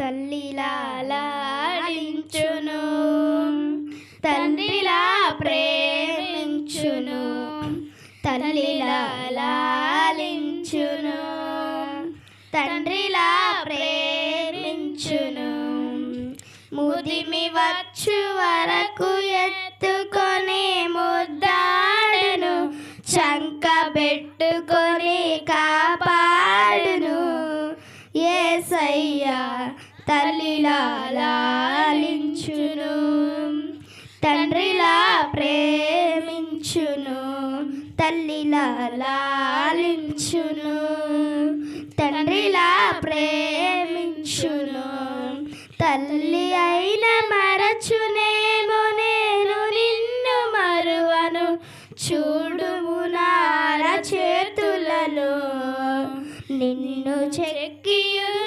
తల్లిలా లాలించును తండ్రిలా ప్రేమించును. తల్లిలా లాలించును తండ్రిలా ప్రేమించును. ముదిమి వచ్చు వరకు ఎత్తుకొని ముద్దాడును. చంక పెట్టుకొని కా ఏసయ్యా తల్లిలా లాలించును తండ్రిలా ప్రేమించును తల్లిలా లాలించును తండ్రిలా ప్రేమించును తల్లి అయిన మరచునేమో నేను నిన్ను మరువను చూడుము నార చేతులలో నిన్ను చెక్కియున్నాను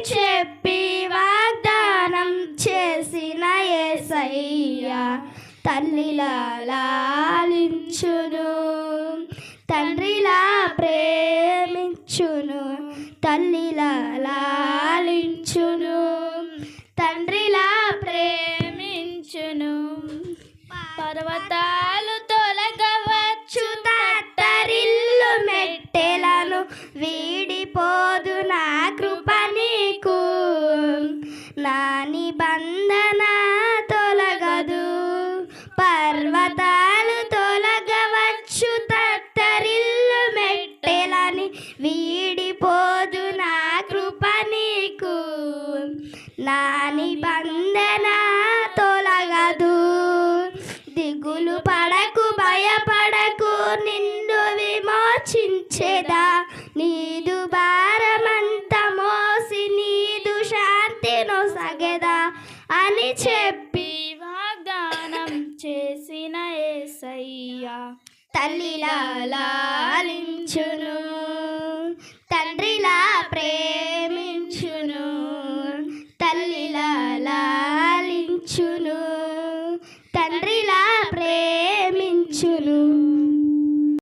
చెప్పి వాగ్దానం చేసిన ఏసయ్యా తల్లిలా లాలించును తండ్రిలా ప్రేమించును తల్లిలా లాలించును తండ్రిలా ప్రేమించును. పర్వత నా నిబంధన తొలగదు. దిగులు పడకు భయపడకు నిన్ను విమోచించేదా? నీదు భారమంత మోసి నీదు శాంతి నొసగెదా? అని చెప్పి వాగ్దానం చేసిన ఏసయ్యా. తల్లిలా లాలించును తండ్రిలా ప్రేమించును.